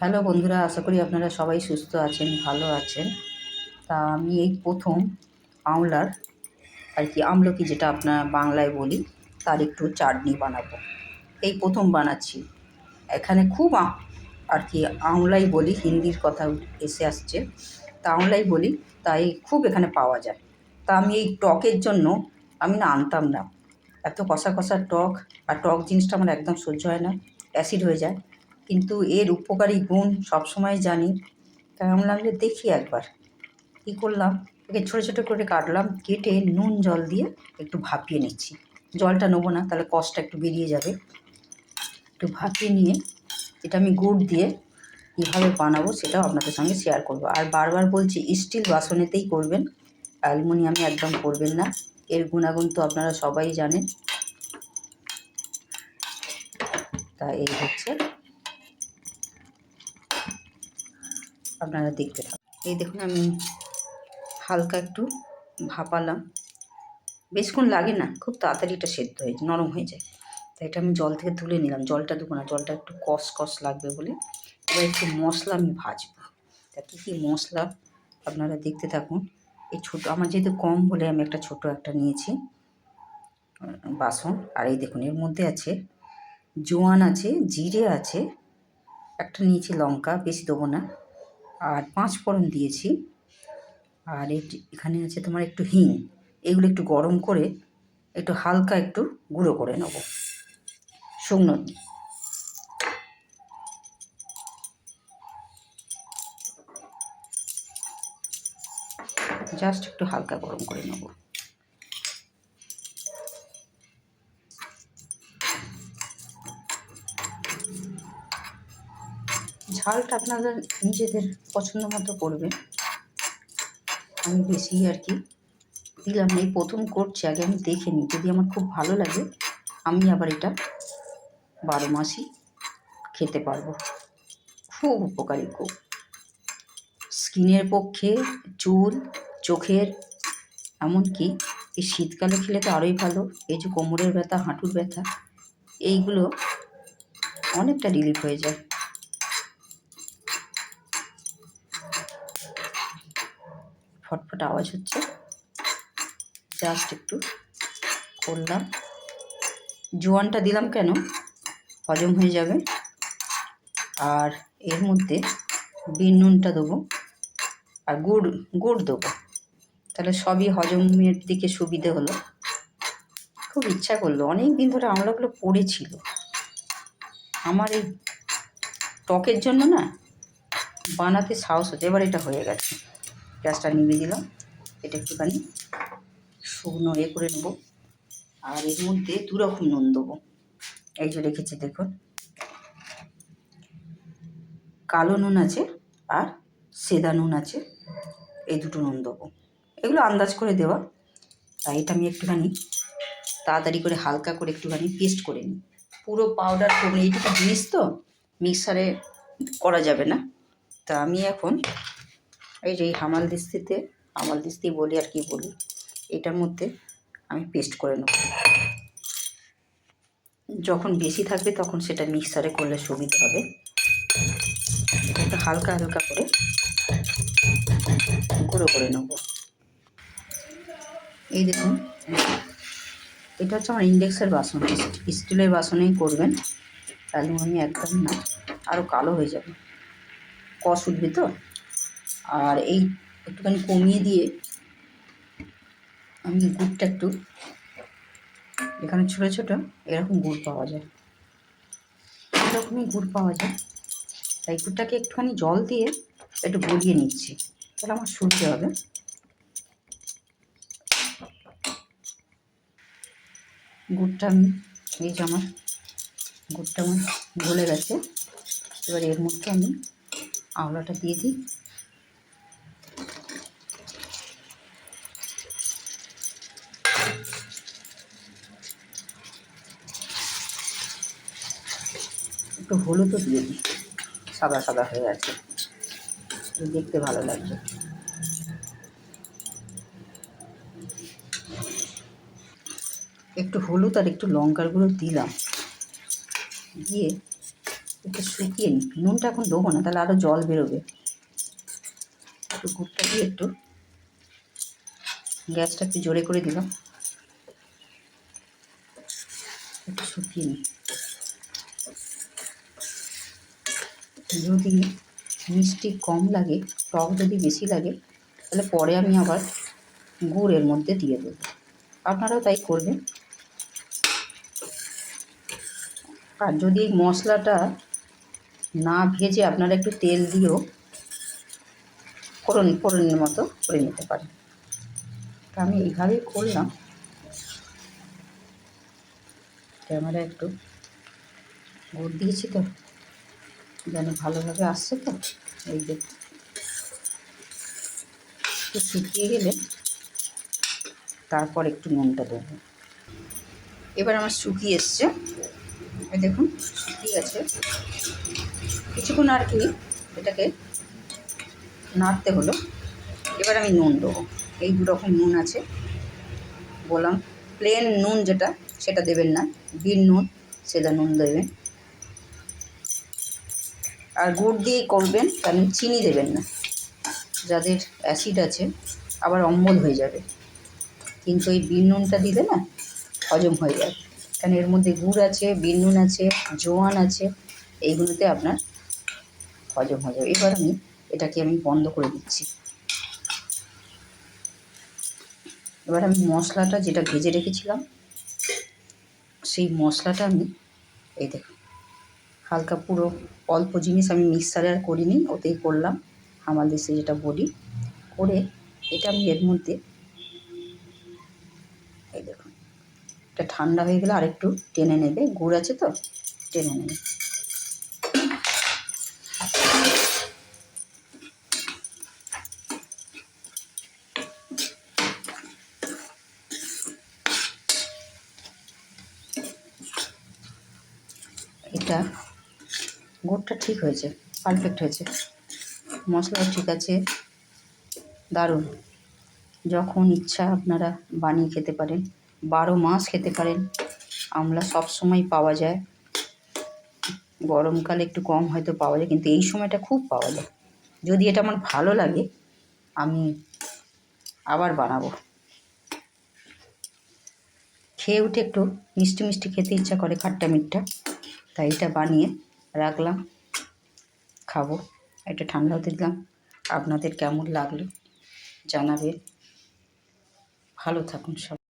Hello বন্ধুরা, আশা করি আপনারা সবাই সুস্থ আছেন, ভালো আছেন। তা আমি এই প্রথম আওলার আর কি আমলকি যেটা আপনার বাংলায় বলি, তার একটু চাটনি বানাবো। এই প্রথম বানাচ্ছি। এখানে খুব আর কি আওলাই বলি, হিন্দির কথা এসে আসছে। তা আওলাই বলি, তাই খুব এখানে পাওয়া যায়। তা আমি এই টকের জন্য আমি না আনতাম না। এত কষা কষা টক, আর টক জিনিসটা আমার একদম সহ্য হয় না, অ্যাসিড হয়ে যায়। কিন্তু এর উপকারী গুণ সবসময় জানি। তাই আমি যে দেখি একবার। কী করলাম? একে ছোটো ছোটো করে কাটলাম, কেটে নুন জল দিয়ে একটু ভাপিয়ে নিচ্ছি। জলটা নেব না, তাহলে কষটা একটু বেরিয়ে যাবে। একটু ভাপিয়ে নিয়ে এটা আমি গুড় দিয়ে কীভাবে বানাবো সেটাও আপনাদের সঙ্গে শেয়ার করব। আর বারবার বলছি স্টিল বাসনেতেই করবেন। অ্যালুমিনিয়ামে একদম করবেন না। এর গুণাগুণ তো আপনারা সবাই জানেন। তা এই হচ্ছে। আপনারা দেখতে থাকুন এই দেখুন, আমি হালকা একটু ভাপালাম। বেশক্ষণ লাগে না, খুব তাড়াতাড়ি এটা সেদ্ধ হয়ে নরম হয়ে যায়। তাই এটা আমি জল থেকে তুলে নিলাম। জলটা দেবো না, জলটা একটু কস কস লাগবে বলে। এবার একটু মশলা আমি ভাজবো। তা কী কী মশলা আপনারা দেখতে থাকুন। এই ছোটো, আমার যেহেতু কম বলে আমি একটা ছোট একটা নিয়েছি বাসন। আর এই দেখুন, এর মধ্যে আছে জোয়ান আছে, জিরে আছে, একটা নিয়েছি লঙ্কা, বেশি দেবো না। আর পাঁচ ফোড়ন দিয়েছি। আর এখানে আছে তোমার একটু হিং। এগুলো একটু গরম করে একটু হালকা একটু গুঁড়ো করে নেব। শুকনো। জাস্ট একটু হালকা গরম করে নেব। ঝালটা আপনাদের নিজেদের পছন্দ মতো করবে। আমি বেশি আর কি দিলাম এই প্রথম করছি, আগে আমি দেখে নিই। যদি আমার খুব ভালো লাগে, আমি আবার এটা বারো মাসই খেতে পারব। খুব উপকারী খুব স্কিনের পক্ষে, চুল, চোখের, এমনকি এই শীতকালে খেলে তো আরোই ভালো। এই যে কোমরের ব্যথা, হাঁটুর ব্যথা, এইগুলো অনেকটা রিলিফ হয়ে যায়। ফটফট আওয়াজ হচ্ছে। জাস্ট একটু করলাম। জোয়ানটা দিলাম কেন? হজম হয়ে যাবে। আর এর মধ্যে বিন নুনটা দেবো। আর গুড় গুড় দেবো। তাহলে সবই হজমের দিকে সুবিধে হলো। খুব ইচ্ছা করল। অনেক দিন ধরে আমলাগুলো পড়েছিল। আমার এই টকের জন্য না বানাতে সাহস হচ্ছে। এবার এটা হয়ে গেছে। গ্যাসটা নিভিয়ে দিলাম। এটা একটুখানি শুকনো এ করে নেব। আর এর মধ্যে দু রকম নুন দেবো। এই যে রেখেছি, দেখুন। কালো নুন আছে আর সেদা নুন আছে, এই দুটো নুন দেবো। এগুলো আন্দাজ করে দেওয়া। তাই এটা আমি একটুখানি তাড়াতাড়ি করে হালকা করে একটুখানি পেস্ট করে নিই। পুরো পাউডার করব এইটুকু জিনিস তো মিক্সারে করা যাবে না। তা আমি এখন এই যে এই হামাল দিস্তিতে, হামাল দিস্তি বলি আর কি বলি, এটার মধ্যে আমি পেস্ট করে নেব। যখন বেশি থাকবে তখন সেটা মিক্সারে করলে সুবিধা হবে। এটা হালকা হালকা করে গুঁড়ো করে নেব। এই দেখুন, এটা হচ্ছে আমার ইন্ডেক্সের বাসন। স্টিলের বাসনেই করবেন অ্যালুমিনিয়াম একদম না আরও কালো হয়ে যাবে। কষ উঠবে তো? আর এই একটুখানি কমিয়ে দিয়ে আমি গুড়টা একটু, এখানে ছোটো ছোটো এরকম গুড় পাওয়া যায়। এরকমই গুড় পাওয়া যায়। তাই গুড়টাকে একটুখানি জল দিয়ে একটু গলিয়ে নিচ্ছি। তাহলে আমার সুবিধে হবে। গুড়টা আমি, এই যে আমার গুড়টা আমার গলে গেছে। এবার এর মধ্যে আমি আওলাটা দিয়ে দিই। একটু হলুদও দিয়ে দিই। সাদা সাদা হয়ে আছে। দেখতে ভালো লাগবে একটু হলুদ আর একটু লঙ্কার গুঁড়ো দিলাম। দিয়ে একটু শুকিয়ে নিই। নুনটা এখন দেবো না, তাহলে আরও জল বেরোবে। একটু গুড়টা দিয়ে একটু গ্যাসটা একটু জোরে করে দিলাম। একটু শুকিয়ে নিই। যদি মিষ্টি কম লাগে, টক যদি বেশি লাগে, তাহলে পরে আমি আবার গুড় এর মধ্যে দিয়ে দেবো। আপনারাও তাই করবেন। আর যদি এই মশলাটা না ভেজে আপনারা একটু তেল দিয়েও ফোড়ন, ফোড়নের মতো করে নিতে পারেন। তা আমি এইভাবেই করলাম। ক্যামেরা একটু গুড় দিয়েছি তো। যেন ভালোভাবে আসছে তো, এই দেখ একটু শুকিয়ে গেলে তারপর একটু নুনটা দেবো। এবার আমার শুকিয়ে এসছে। দেখুন, শুকিয়ে গেছে। কিছুক্ষণ আর কি এটাকে নাড়তে হলো। এবার আমি নুন দেবো। এই দু রকম নুন আছে। বললাম প্লেন নুন যেটা, সেটা দেবেন না। বিন নুন সেটা নুন দেবেন। আর গুড় দিয়েই করবেন, কারণ চিনি দেবেন না। যাদের অ্যাসিড আছে, আবার অম্বল হয়ে যাবে। কিন্তু এই বিন নুনটা দিলে না, হজম হয়ে যাবে কারণ এর মধ্যে গুড় আছে, বিন নুন আছে, জোয়ান আছে, এইগুলোতে আপনার হজম হয়ে যাবে। এবার আমি এটাকে আমি বন্ধ করে দিচ্ছি। এবার আমি মশলাটা যেটা ভেজে রেখেছিলাম, সেই মশলাটা আমি এই দেখুন হালকা পুরো অল্প জিনিস আমি মিক্সারে আর করিনি, ওতেই করলাম। আমার দেশে যেটা বলি, করে এটা আমি এর মধ্যে এই দেখুন, এটা ঠান্ডা হয়ে গেলে আরেকটু টেনে নেবে, গুড় আছে তো, টেনে নেবে। এটা গুড়টা ঠিক হয়েছে পারফেক্ট হয়েছে। মশলাও ঠিক আছে। দারুণ। যখন ইচ্ছা আপনারা বানিয়ে খেতে পারেন, বারো মাস খেতে পারেন, আমলা সব সময় পাওয়া যায়। গরমকালে একটু কম হয়তো পাওয়া যায়, কিন্তু এই সময়টা খুব পাওয়া যায়। যদি এটা আমার ভালো লাগে, আমি আবার বানাবো। খেয়ে উঠে একটু মিষ্টি মিষ্টি খেতে ইচ্ছা করে খাট্টা মিঠটা তাই এটা বানিয়ে রাখলাম খাব এটা ঠান্ডা হতে দিলাম। আপনাদের কেমন লাগল জানাবেন। ভালো থাকুন সব।